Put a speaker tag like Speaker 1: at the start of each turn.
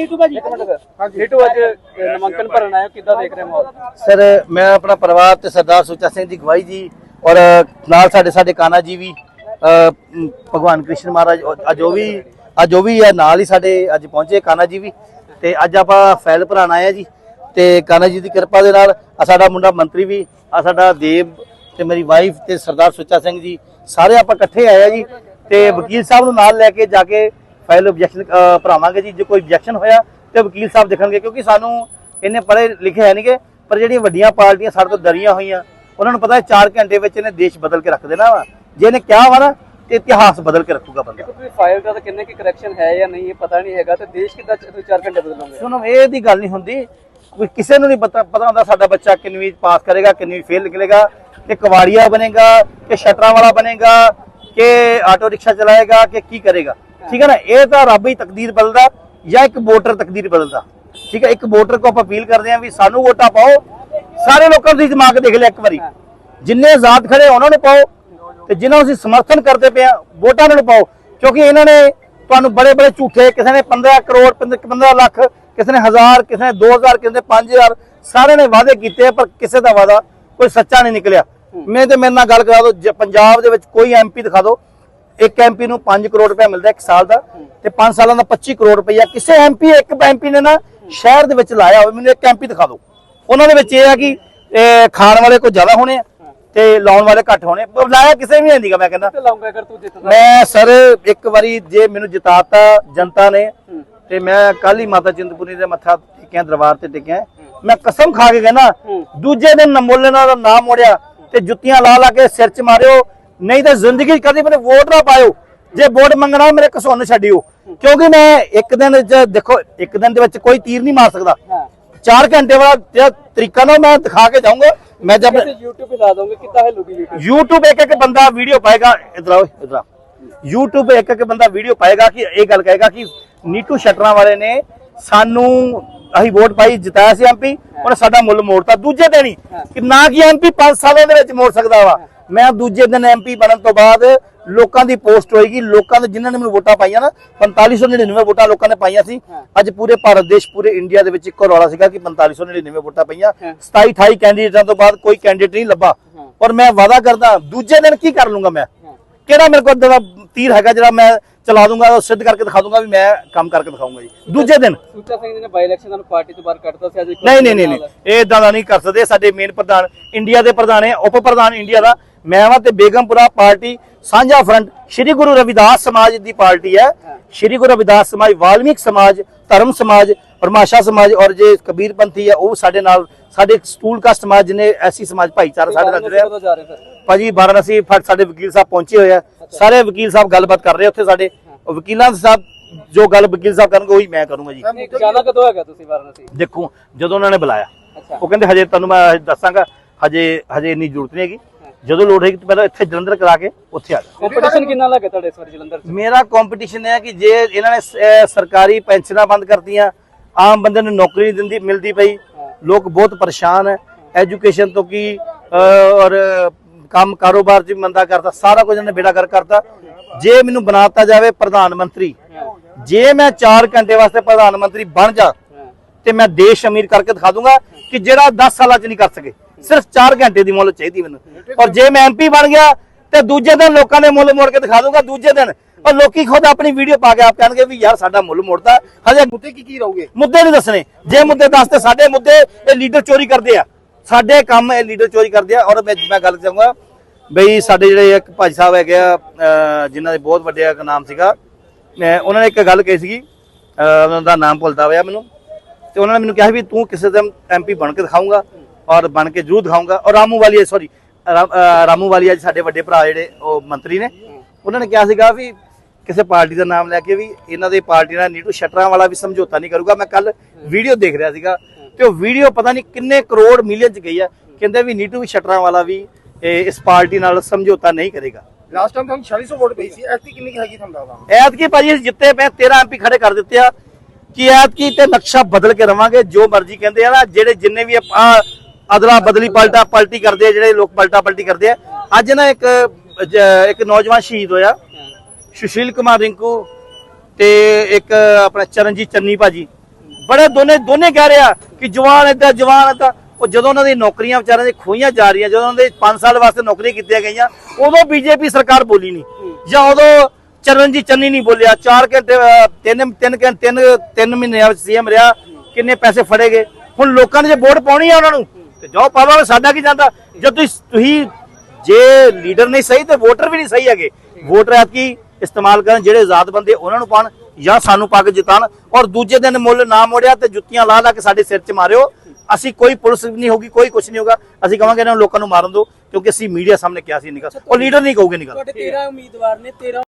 Speaker 1: ਨੀਟੂ ਭਾਜੀ?
Speaker 2: ਇੱਕ ਮਿੰਟ ਨੀਟੂ ਅੱਜ ਅ, ਨਾਮਾਂਕਨ ਭਰਨ ਆਇਆ ਕਿੱਦਾਂ ਦੇਖ ਰਹੇ ਮਾਹੌਲ?
Speaker 3: ਸਰ ਮੈਂ ਆਪਣਾ ਪਰਿਵਾਰ ਤੇ ਸਰਦਾਰ ਸੁੱਚਾ ਸਿੰਘ ਦੀ ਗਵਾਹੀ ਜੀ ਔਰ ਨਾਲ ਸਾਡੇ ਸਾਡੇ ਕਾਨਾ ਜੀ ਵੀ ਭਗਵਾਨ ਕ੍ਰਿਸ਼ਨ ਮਹਾਰਾਜ ਔਰ ਅੱਜ ਉਹ ਵੀ ਅੱਜ ਉਹ ਵੀ ਹੈ ਨਾਲ ਹੀ ਸਾਡੇ ਅੱਜ ਪਹੁੰਚੇ ਕਾਨਾ ਜੀ ਵੀ। ਤੇ ਅੱਜ ਆਪਾਂ ਫੈਲ ਭਰਾਣਾ ਆਏ ਆ ਜੀ। ਤੇ ਕਾਨਾ ਜੀ ਦੀ ਕਿਰਪਾ ਦੇ ਨਾਲ ਆ ਸਾਡਾ ਮੁੰਡਾ ਮੰਤਰੀ ਵੀ ਆ ਸਾਡਾ ਦੇਵ ਤੇ ਮੇਰੀ ਵਾਈਫ ਤੇ ਸਰਦਾਰ ਸੁੱਚਾ ਸਿੰਘ ਜੀ ਸਾਰੇ ਆਪਾਂ ਇਕੱਠੇ ਆਏ ਆ ਜੀ। ਤੇ ਵਕੀਲ ਸਾਹਿਬ ਨੂੰ ਨਾਲ ਲੈ ਕੇ ਜਾ ਕੇ ਫਾਈਲ ਆਬਜੈਕਸ਼ਨ ਭਰਾਵਾਂਗੇ ਜੀ ਜੇ ਕੋਈ ਆਬਜੈਕਸ਼ਨ ਹੋਇਆ ਤੇ ਵਕੀਲ ਸਾਹਿਬ ਦੇਖਣਗੇ ਕਿਉਂਕਿ ਸਾਨੂੰ ਇੰਨੇ ਪੜ੍ਹੇ ਲਿਖੇ ਹੈ ਨਹੀਂਗੇ ਪਰ ਜਿਹੜੀਆਂ ਵੱਡੀਆਂ ਪਾਰਟੀਆਂ ਸਾਡੇ ਤੋਂ ਡਰੀਆਂ ਹੋਈਆਂ ਉਹਨਾਂ ਨੂੰ ਪਤਾ ਹੈ 4 ਘੰਟੇ ਵਿੱਚ ਇਹਨੇ ਦੇਸ਼ ਬਦਲ ਕੇ ਰੱਖ ਦੇਣਾ ਵਾ। ਜੇ ਇਹਨੇ ਕਿਹਾ ਵਾ ਨਾ ਤੇ ਇਤਿਹਾਸ ਬਦਲ ਕੇ ਰੱਖੂਗਾ ਬੰਦਾ।
Speaker 2: ਕੋਈ ਫਾਈਲ ਦਾ ਤਾਂ ਕਿੰਨੇ ਕੀ ਕਰੈਕਸ਼ਨ ਹੈ ਜਾਂ ਨਹੀਂ ਇਹ ਪਤਾ ਨਹੀਂ ਹੈਗਾ ਤੇ ਦੇਸ਼ ਕਿੱਦਾਂ ਤੁਸੀਂ 4 ਘੰਟੇ ਬਦਲੋਗੇ?
Speaker 3: ਸੁਣੋ ਇਹ ਦੀ ਗੱਲ ਨਹੀਂ ਹੁੰਦੀ। ਕੋਈ ਕਿਸੇ ਨੂੰ ਨਹੀਂ ਪਤਾ ਪਤਾ ਹੁੰਦਾ ਸਾਡਾ ਬੱਚਾ ਕਿੰਨਵੀਂ ਪਾਸ ਕਰੇਗਾ ਕਿੰਨਵੀਂ ਫੇਲ ਨਿਕਲੇਗਾ ਕਿ ਕਵਾੜੀਆ ਬਣੇਗਾ ਕਿ ਸ਼ਟਰਾਂ ਵਾਲਾ ਬਣੇਗਾ ਕਿ ਆਟੋ ਰਿਕਸ਼ਾ ਚਲਾਏਗਾ ਕਿ ਕੀ ਕਰੇਗਾ। ਠੀਕ ਹੈ ਨਾ? ਇਹ ਤਾਂ ਰੱਬ ਹੀ ਤਕਦੀਰ ਬਦਲਦਾ ਜਾਂ ਇੱਕ ਵੋਟਰ ਤਕਦੀਰ ਬਦਲਦਾ। ਠੀਕ ਹੈ? ਇੱਕ ਵੋਟਰ ਕੋ ਆਪਾਂ ਅਪੀਲ ਕਰਦੇ ਹਾਂ ਵੀ ਸਾਨੂੰ ਵੋਟਾਂ ਪਾਓ। ਸਾਰੇ ਲੋਕਾਂ ਦੀ ਦਿਮਾਗ ਦੇਖ ਲਿਆ ਇੱਕ ਵਾਰੀ। ਜਿੰਨੇ ਆਜ਼ਾਦ ਖੜੇ ਉਹਨਾਂ ਨੂੰ ਪਾਓ। ਤੇ ਜਿਨ੍ਹਾਂ ਅਸੀਂ ਸਮਰਥਨ ਕਰਦੇ ਪਏ ਆ ਵੋਟਾਂ ਨੂੰ ਪਾਓ। ਕਿਉਂਕਿ ਇਹਨਾਂ ਨੇ ਤੁਹਾਨੂੰ ਬੜੇ ਬੜੇ ਝੂਠੇ ਕਿਸੇ ਨੇ 15 ਕਰੋੜ 15 ਲੱਖ ਕਿਸੇ ਨੇ 1000 ਕਿਸੇ ਨੇ 2000 ਕਿਸੇ ਨੇ 5000 ਸਾਰਿਆਂ ਨੇ ਵਾਅਦੇ ਕੀਤੇ ਆ, ਪਰ ਕਿਸੇ ਦਾ ਵਾਅਦਾ ਕੋਈ ਸੱਚਾ ਨਹੀਂ ਨਿਕਲਿਆ। ਮੈਂ ਤੇ ਮੇਰੇ ਨਾਲ ਗੱਲ ਕਰਾ ਦਿਓ ਜੇ ਪੰਜਾਬ ਦੇ ਵਿੱਚ ਕੋਈ ਐਮਪੀ ਦਿਖਾ ਦਿਓ ਇੱਕ ਐਮਪੀ ਨੂੰ 5 ਕਰੋੜ ਰੁਪਏ ਮਿਲਦਾ ਇੱਕ ਸਾਲ ਦਾ ਤੇ 5 ਸਾਲਾਂ ਦਾ 25 ਕਰੋੜ ਰੁਪਇਆ। ਕਿਸੇ ਐਮਪੀ ਇੱਕ ਐਮਪੀ ਨੇ ਨਾ ਸ਼ਹਿਰ ਦੇ ਵਿੱਚ ਲਾਇਆ ਹੋਵੇ। ਮੈਨੂੰ ਇੱਕ ਐਮਪੀ ਦਿਖਾ ਦਿਓ। ਉਹਨਾਂ ਦੇ ਵਿੱਚ ਇਹ ਆ ਕਿ ਖਾਣ ਵਾਲੇ ਕੋਈ ਜ਼ਿਆਦਾ ਹੋਣੇ ਤੇ ਲਾਉਣ ਵਾਲੇ ਘੱਟ ਹੋਣੇ। ਲਾਇਆ ਕਿਸੇ ਵੀ ਨਹੀਂ ਨਹੀਂਗਾ ਮੈਂ ਕਹਿੰਦਾ। ਮੈਂ ਸਰ ਇੱਕ ਵਾਰੀ ਜੇ ਮੈਨੂੰ ਜਿਤਾਤਾ ਜਨਤਾ ਨੇ ਤੇ ਮੈਂ ਕੱਲ ਹੀ ਮਾਤਾ ਚਿੰਤਪੁਰਨੀ ਦੇ ਮੱਥਾ ਟੇਕਿਆ ਦਰਬਾਰ ਤੇ ਟੇਕਿਆ। ਮੈਂ ਕਸਮ ਖਾ ਕੇ ਕਹਿੰਦਾ ਦੂਜੇ ਦਿਨ ਨਮੋਲੇ ਨਾਲ ਨਾਮ ਮੋੜਿਆ ਤੇ ਜੁੱਤੀਆਂ ਲਾ ਲਾ ਕੇ ਸਿਰ 'ਚ ਮਾਰਿਓ ਨਹੀਂ ਤਾਂ ਜ਼ਿੰਦਗੀ 'ਚ ਕਦੀ ਮੈਨੂੰ ਵੋਟ ਨਾ ਪਾਇਓ। ਜੇ ਵੋਟ ਮੰਗਣਾ ਮੇਰੇ ਕਸੁੰਨ ਛੱਡਿਓ। ਕਿਉਂਕਿ ਮੈਂ ਇੱਕ ਦਿਨ 'ਚ ਦੇਖੋ ਇੱਕ ਦਿਨ ਦੇ ਵਿੱਚ ਕੋਈ ਤੀਰ ਨਹੀਂ ਮਾਰ ਸਕਦਾ। 4 ਘੰਟੇ ਵਾਲਾ ਜਿਹੜਾ ਤਰੀਕਾ ਨਾ ਮੈਂ ਦਿਖਾ ਕੇ ਜਾਊਂਗਾ। ਮੈਂ ਜਦ
Speaker 2: YouTube ਤੇ ਲਾ ਦੋਗੇ ਕਿੱਦਾਂ ਹੈ ਲੋਗੀ YouTube?
Speaker 3: YouTube ਇੱਕ ਇੱਕ ਬੰਦਾ ਵੀਡੀਓ ਪਾਏਗਾ ਇਧਰ ਆਓ ਇਧਰ YouTube ਇੱਕ ਇੱਕ ਬੰਦਾ ਵੀਡੀਓ ਪਾਏਗਾ ਕਿ ਇਹ ਗੱਲ ਕਹੇਗਾ ਕਿ ਨੀਟੂ ਸ਼ਟਰਾਂ ਵਾਲੇ ਨੇ ਸਾਨੂੰ ਅਸੀਂ ਵੋਟ ਪਾਈ ਜਿਤਾਇਆ ਸੀ ਐਮਪੀ ਉਹਨੇ ਸਾਡਾ ਮੁੱਲ ਮੋੜਤਾ ਦੂਜੇ ਦਿਨ ਹੀ। ਕਿ ਨਾ ਕਿ ਐਮਪੀ 5 ਸਾਲਾਂ ਦੇ ਵਿੱਚ ਮੋੜ ਸਕਦਾ ਵਾ। ਮੈਂ ਦੂਜੇ ਦਿਨ ਐਮਪੀ ਬਣਨ ਤੋਂ ਬਾਅਦ ਲੋਕਾਂ ਦੀ ਪੋਸਟ ਹੋਏਗੀ ਲੋਕਾਂ ਦੇ ਜਿਨ੍ਹਾਂ ਨੇ ਮੈਨੂੰ ਵੋਟਾਂ ਪਾਈਆਂ ਨਾ 4599 ਵੋਟਾਂ ਲੋਕਾਂ ਨੇ ਪਾਈਆਂ ਸੀ। ਅੱਜ ਪੂਰੇ ਭਾਰਤ ਦੇਸ਼ ਪੂਰੇ ਇੰਡੀਆ ਦੇ ਵਿੱਚ ਇੱਕੋ ਰੌਲਾ ਸੀਗਾ ਕਿ 4599 ਵੋਟਾਂ ਪਈਆਂ। 27 28 ਕੈਂਡੀਡੇਟਾਂ ਤੋਂ ਬਾਅਦ ਕੋਈ ਕੈਂਡੀਡੇਟ ਨਹੀਂ ਲੱਭਾ। ਔਰ ਮੈਂ ਵਾਅਦਾ ਕਰਦਾ ਦੂਜੇ ਦਿਨ ਕੀ ਕਰ ਲੂੰਗਾ ਮੈਂ? ਕਿਹੜਾ ਮੇਰੇ ਕੋਲ ਦਾ ਤੀਰ ਹੈਗਾ ਜਿਹੜਾ ਮੈਂ ਚਲਾ ਦੂੰਗਾ ਉਹ ਸਿੱਧ ਕਰਕੇ ਦਿਖਾ ਦੂੰਗਾ ਵੀ ਮੈਂ ਕੰਮ ਕਰਕੇ ਦਿਖਾਊਂਗਾ ਜੀ। ਦੂਜੇ ਦਿਨ।
Speaker 2: ਸੁੱਚਾ ਸਿੰਘ ਜੀ ਨੇ ਬਾਈ ਇਲੈਕਸ਼ਨ ਨੂੰ ਪਾਰਟੀ ਤੋਂ ਬਾਹਰ ਕੱਢਤਾ ਸੀ ਅੱਜ
Speaker 3: ਨਹੀਂ ਨਹੀਂ ਨਹੀਂ ਇਹ ਇਦਾਂ ਦਾ ਨਹੀਂ ਕਰ ਸਕਦੇ। ਸਾਡੇ ਮੇਨ ਪ੍ਰਧਾਨ ਇੰਡੀਆ ਦੇ ਪ੍ਰਧਾਨ ਹੈ ਉਪ ਪ੍ਰਧਾਨ ਇੰਡੀਆ ਦਾ। ਮੈਂ ਵਾਂ ਤੇ ਬੇਗਮਪੁਰਾ ਪਾਰਟੀ ਸਾਂਝਾ ਫਰੰਟ ਸ਼੍ਰੀ ਗੁਰੂ ਰਵਿਦਾਸ ਸਮਾਜ ਦੀ ਪਾਰਟੀ ਹੈ। ਸ਼੍ਰੀ ਗੁਰੂ ਰਵਿਦਾਸ ਸਮਾਜ ਵਾਲਮੀਕ ਸਮਾਜ ਧਰਮ ਸਮਾਜ ਪਰਮਾਸ਼ਾ ਸਮਾਜ ਔਰ ਜੇ ਕਬੀਰ ਪੰਥੀ ਹੈ ਉਹ ਸਾਡੇ ਨਾਲ ਸਾਡੇ ਸਟੂਲ ਕਾਸਟ ਸਮਾਜ ਜਿਹਨੇ ਐਸੀ ਸਮਾਜ ਭਾਈਚਾਰਾ ਸਾਡੇ ਨਾਲ ਜੁੜਿਆ। ਭਾਜੀ ਵਾਰਾਣਸੀ ਫਟ ਸਾਡੇ ਵਕੀਲ ਸਾਹਿਬ ਪਹੁੰਚੇ ਹੋਏ ਆ। ਸਾਰੇ ਵਕੀਲ ਸਾਹਿਬ ਗੱਲਬਾਤ ਕਰ ਰਹੇ ਉੱਥੇ ਸਾਡੇ। ਵਕੀਲਾਂ ਸਾਹਿਬ ਜੋ ਗੱਲ ਵਕੀਲ ਸਾਹਿਬ ਕਰਨਗੇ ਉਹੀ ਮੈਂ ਕਰੂੰਗਾ ਜੀ।
Speaker 2: ਜਾਣਾ ਕਦੋਂ ਹੈਗਾ ਤੁਸੀਂ ਵਾਰਾਣਸੀ
Speaker 3: ਦੇਖੋ ਜਦੋਂ ਉਹਨਾਂ ਨੇ ਬੁਲਾਇਆ। ਉਹ ਕਹਿੰਦੇ ਹਜੇ ਤੁਹਾਨੂੰ ਮੈਂ ਦੱਸਾਂਗਾ ਹਜੇ ਹਜੇ ਇੰਨੀ ਜ਼ਰੂਰਤ ਨਹੀਂ ਹੈਗੀ। ਜਦੋਂ ਲੋੜ ਹੈਗੀ ਤਾਂ ਪਹਿਲਾਂ ਇੱਥੇ ਜਲੰਧਰ ਕਰਾ ਕੇ ਉੱਥੇ ਆ ਜਾ
Speaker 2: ਕੰਪੀਟੀਸ਼ਨ ਕਿੰਨਾ ਲੱਗਾ ਤੁਹਾਡੇ ਇਸ ਵਾਰੀ ਜਲੰਧਰ 'ਚ?
Speaker 3: ਮੇਰਾ ਕੰਪੀਟੀਸ਼ਨ ਹੈ ਕਿ ਜੇ ਇਹਨਾਂ ਨੇ ਸ- ਅਹ ਸਰਕਾਰੀ ਪੈਨਸ਼ਨਾਂ ਬੰਦ ਕਰਤੀਆਂ ਆਮ ਬੰਦੇ ਨੂੰ ਨੌਕਰੀ ਨਹੀਂ ਦਿੰਦੀ ਮਿਲਦੀ ਪਈ। ਲੋਕ ਬਹੁਤ ਪਰੇਸ਼ਾਨ ਹੈ। ਐਜੂਕੇਸ਼ਨ ਤੋਂ ਕੀ ਅਹ, ਔਰ ਕੰਮ ਕਾਰੋਬਾਰ 'ਚ ਵੀ ਮੰਦਾ ਕਰਤਾ ਸਾਰਾ ਕੁਝ ਇਹਨੇ ਬੇੜਾ ਕਰ ਕਰਤਾ। ਜੇ ਮੈਨੂੰ ਬਣਾਤਾ ਜਾਵੇ ਪ੍ਰਧਾਨ ਮੰਤਰੀ ਜੇ ਮੈਂ 4 ਘੰਟੇ ਵਾਸਤੇ ਪ੍ਰਧਾਨ ਮੰਤਰੀ ਬਣ ਜਾ ਤੇ ਮੈਂ ਦੇਸ਼ ਅਮੀਰ ਕਰਕੇ ਦਿਖਾ ਦੂੰਗਾ ਕਿ ਜਿਹੜਾ 10 ਸਾਲਾਂ 'ਚ ਨਹੀਂ ਕਰ ਸਕੇ। ਸਿਰਫ 4 ਘੰਟੇ ਦੀ ਮੁੱਲ ਚਾਹੀਦੀ ਮੈਨੂੰ। ਔਰ ਜੇ ਮੈਂ ਐਮਪੀ ਬਣ ਗਿਆ ਤੇ ਦੂਜੇ ਦਿਨ ਲੋਕਾਂ ਦੇ ਮੁੱਲ ਮੋੜ ਕੇ ਦਿਖਾ ਦੂੰਗਾ ਦੂਜੇ ਦਿਨ। ਔਰ ਲੋਕੀ ਖੁਦ ਆਪਣੀ ਵੀਡੀਓ ਪਾ ਕੇ ਆਪ ਕਹਿਣਗੇ ਵੀ ਯਾਰ ਸਾਡਾ ਮੁੱਲ ਮੋੜਦਾ ਹਜੇ ਮੁੱਦੇ ਕੀ ਕੀ ਰਹੋਗੇ? ਮੁੱਦੇ ਨਹੀਂ ਦੱਸਣੇ। ਜੇ ਮੁੱਦੇ ਦੱਸਦੇ ਸਾਡੇ ਮੁੱਦੇ ਇਹ ਲੀਡਰ ਚੋਰੀ ਕਰਦੇ ਆ। ਸਾਡੇ ਕੰਮ ਇਹ ਲੀਡਰ ਚੋਰੀ ਕਰਦੇ ਆ। ਔਰ ਮੈਂ ਮੈਂ ਗੱਲ ਚਾਹੂੰਗਾ ਬਈ ਸਾਡੇ ਜਿਹੜੇ ਇੱਕ ਭਾਈ ਸਾਹਿਬ ਹੈਗੇ ਆ ਜਿਨ੍ਹਾਂ ਦੇ ਬਹੁਤ ਵੱਡੇ ਨਾਮ ਸੀਗਾ। ਉਹਨਾਂ ਨੇ ਇੱਕ ਗੱਲ ਕਹੀ ਸੀਗੀ। ਉਹਨਾਂ ਦਾ ਨਾਮ ਭੁੱਲਦਾ ਹੋਇਆ ਮੈਨੂੰ। ਤੇ ਉਹਨਾਂ ਨੇ ਮੈਨੂੰ ਕਿਹਾ ਵੀ ਤੂੰ ਕਿਸੇ ਦਿਨ ਐਮਪੀ ਬਣ ਕੇ ਦਿਖਾਊਂਗਾ। ਔਰ ਬਣ ਕੇ ਜ਼ਰੂਰ ਦਿਖਾਊਂਗਾ ਔਰ ਰਾਮੂ ਵਾਲੀਆ ਸੌਰੀ ਰਾਮੂ ਵਾਲੀਆ ਜੀ ਸਾਡੇ ਵੱਡੇ ਭਰਾ ਜਿਹੜੇ ਉਹ ਮੰਤਰੀ ਨੇ। ਉਹਨਾਂ ਨੇ ਕਿਹਾ ਸੀਗਾ ਵੀ ਕਿਸੇ ਪਾਰਟੀ ਦਾ ਨਾਮ ਲੈ ਕੇ ਵੀ ਇਹਨਾਂ ਦੀ ਪਾਰਟੀ ਨਾਲ ਨੀਟੂ ਸ਼ਟਰਾਂ ਵਾਲਾ ਵੀ ਸਮਝੌਤਾ ਨਹੀਂ ਕਰੂਗਾ। ਮੈਂ ਕੱਲ ਵੀਡੀਓ ਦੇਖ ਰਿਹਾ ਸੀਗਾ ਤੇ ਉਹ ਵੀਡੀਓ ਪਤਾ ਨਹੀਂ ਕਿੰਨੇ ਕਰੋੜ ਮਿਲੀਅਨ ਚ ਗਈ ਆ। ਕਹਿੰਦੇ ਵੀ ਨੀਟੂ ਵੀ ਸ਼ਟਰਾਂ ਵਾਲਾ ਵੀ ਇਸ ਪਾਰਟੀ ਨਾਲ ਸਮਝੌਤਾ ਨਹੀਂ ਕਰੇਗਾ।
Speaker 1: ਲਾਸਟ ਟਾਈਮ ਤੁਹਾਨੂੰ 4600 ਵੋਟ ਪਈ ਸੀ। ਐਤਕੀ ਕਿੰਨੀ ਹੈਗੀ ਤੁਹਾਨੂੰ ਦੱਸਦਾ
Speaker 3: ਐਤਕੀ ਭਾਜੀ ਜਿੱਤੇ ਪਏ 13 ਐਮਪੀ ਖੜੇ ਕਰ ਦਿੱਤੇ ਆ। ਕਿ ਐਤਕੀ ਤੇ ਨਕਸ਼ਾ ਬਦਲ ਕੇ ਰਵਾਂਗੇ ਜੋ ਮਰਜ਼ੀ ਕਹਿੰਦੇ ਆ ਨਾ ਜਿਹੜੇ ਜਿੰਨੇ ਵੀ ਆ ਅਦਲਾ ਬਦਲੀ ਪਲਟਾ ਪਲਟੀ ਕਰਦੇ ਆ ਜਿਹੜੇ ਲੋਕ ਪਲਟਾ ਪਲਟੀ ਕਰਦੇ ਆ। ਅੱਜ ਨਾ ਇੱਕ ਇੱਕ ਨੌਜਵਾਨ ਸ਼ਹੀਦ ਹੋਇਆ। ਸੁਸ਼ੀਲ ਕੁਮਾਰ ਰਿੰਕੂ ਤੇ ਇੱਕ ਆਪਣਾ ਚਰਨਜੀਤ ਚੰਨੀ ਭਾਜੀ। ਬੜੇ ਦੋਨੇ ਦੋਨੇ ਕਹਿ ਰਿਹਾ ਕਿ ਜਵਾਨ ਏਦਾਂ ਜਵਾਨ ਏਦਾਂ ਉਹ ਜਦੋਂ ਉਹਨਾਂ ਦੀ ਨੌਕਰੀਆਂ ਵਿਚਾਰਿਆਂ ਦੀ ਖੋਈਆਂ ਜਾ ਰਹੀਆਂ ਜਦੋਂ ਉਹਨਾਂ ਦੇ 5 ਸਾਲ ਵਾਸਤੇ ਨੌਕਰੀ ਕੀਤੀਆਂ ਗਈਆਂ ਉਦੋਂ ਬੀਜੇਪੀ ਸਰਕਾਰ ਬੋਲੀ ਨਹੀਂ। ਜਾਂ ਉਦੋਂ ਚਰਨਜੀਤ ਚੰਨੀ ਨਹੀਂ ਬੋਲਿਆ। 4 ਘੰਟੇ ਅਹ, ਤਿੰਨ ਤਿੰਨ ਘੰਟੇ ਤਿੰਨ ਤਿੰਨ ਮਹੀਨਿਆਂ ਵਿੱਚ ਸੀਐਮ ਰਿਹਾ ਕਿੰਨੇ ਪੈਸੇ ਫੜੇ ਗਏ। ਹੁਣ ਲੋਕਾਂ ਨੇ ਜੇ ਵੋਟ ਪਾਉਣੀ ਆ ਉਹਨਾਂ ਨੂੰ ਤੇ ਜਾਓ ਪਾ ਸਾਡਾ ਕੀ ਜਾਂਦਾ? ਜਦ ਤੁਸੀਂ ਤੁਸੀਂ ਜੇ ਲੀਡਰ ਨਹੀਂ ਸਹੀ ਤੇ ਵੋਟਰ ਵੀ ਨਹੀਂ ਸਹੀ ਹੈਗੇ। ਵੋਟਰ ਐਤਕੀ ਇਸਤੇਮਾਲ ਕਰਨ ਜਿਹੜੇ ਆਜ਼ਾਦ ਬੰਦੇ ਉਹਨਾਂ ਨੂੰ ਪਾਣ ਜਾਂ ਸਾਨੂੰ ਪਾ ਕੇ ਜਿਤਾਣ ਔਰ ਦੂਜੇ ਦਿਨ ਮੁੱਲ ਨਾ ਮੋੜਿਆ ਤੇ ਜੁੱਤੀਆਂ ਲਾ ਲਾ ਕੇ ਸਾਡੇ ਸਿਰ 'ਚ ਮਾਰਿਓ। ਅਸੀਂ ਕੋਈ ਪੁਲਿਸ ਨਹੀਂ ਹੋਗੀ ਕੋਈ ਕੁਝ ਨਹੀਂ ਹੋਗਾ ਅਸੀਂ ਕਹਾਂਗੇ ਇਹਨਾਂ ਨੂੰ ਲੋਕਾਂ ਨੂੰ ਮਾਰਨ ਦਿਓ, ਕਿਉਂਕਿ ਅਸੀਂ ਮੀਡੀਆ ਸਾਹਮਣੇ ਕਿਹਾ ਸੀ ਨਿਕਲ। ਉਹ ਲੀਡਰ ਨਹੀਂ ਕਹੋਗੇ ਨਿਕਲ।
Speaker 4: ਤੁਹਾਡੇ 13 ਉਮੀਦਵਾਰ ਨੇ 13